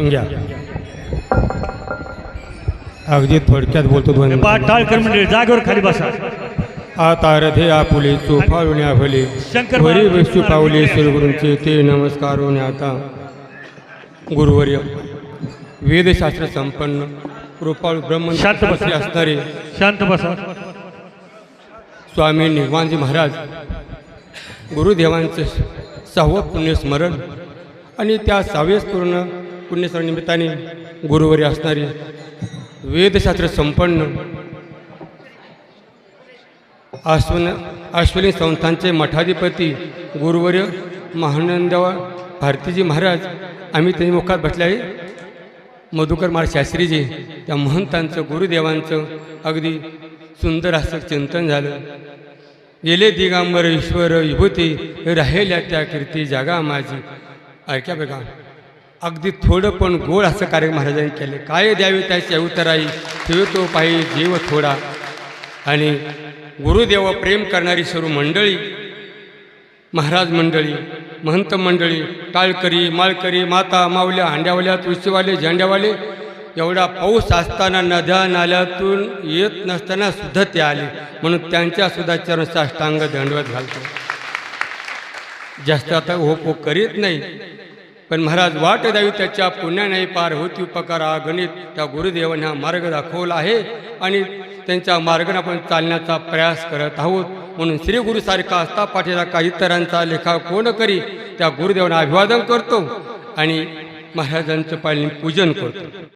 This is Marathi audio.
बसून घ्या. अगदी थोडक्यात बोलतो दोन पाठ टाळकर मंडळी जागेवर खाली बसा. आता रथे आपुले चोफाळून शंकर वरी विष्णू पावले श्रीगुरूंचे ते नमस्कारून आता गुरुवर्य. वेदशास्त्र संपन्न कृपाळू ब्रह्म शांत बसा. असणारे शांत बसा. स्वामी निर्वाणजी महाराज गुरुदेवांचे सहावं पुण्यस्मरण आणि त्या सहाव्यास पूर्ण पुण्यनिमित्ताने गुरुवरी गुरुवारी वेदशास्त्र संपन्न आश्वन अश्विनी संस्थांचे मठाधिपती गुरुवर्य महानंदवा भारतीजी महाराज आम्ही त्यांनी मुखात बसले आहे. मधुकर महाराज शास्त्रीजी त्या महंतांचं गुरुदेवांचं अगदी सुंदर असं चिंतन झालं. गेले दिगांबर ईश्वर विभूती राहिल्या त्या कीर्ती जागा माझी. ऐका बघा. अगदी थोडं पण गोड असं कार्य महाराजांनी केले. काय द्यावे त्याची अवतराई ठेवतो पायी जीव थोडा. आणि गुरुदेव प्रेम करणारी सर्व मंडळी महाराज मंडळी महंत मंडळी टाळकरी माळकरी माता मावल्या हांड्यावाल्या तुळशीवाले झेंड्यावाले एवढा पाऊस असताना नद्या नाल्यातून येत नसताना सुद्धा ते आले. म्हणून त्यांच्या सुद्धा चरण साष्टांग दंडवत घालतो. जास्त आता होप हो करीत नाही. पण महाराज वाट द्यावी त्याच्या पुण्याने पार होती उपकारा. गणित त्या गुरुदेवाने हा मार्ग दाखवला आहे आणि त्यांच्या मार्गाने आपण चालण्याचा प्रयास करत आहोत. म्हणून श्री गुरुसारखा असता पाठीला का इतरांचा लेखा कोण करी त्या गुरुदेवांना अभिवादन करतो आणि महाराजांचं पाणी पूजन करतो.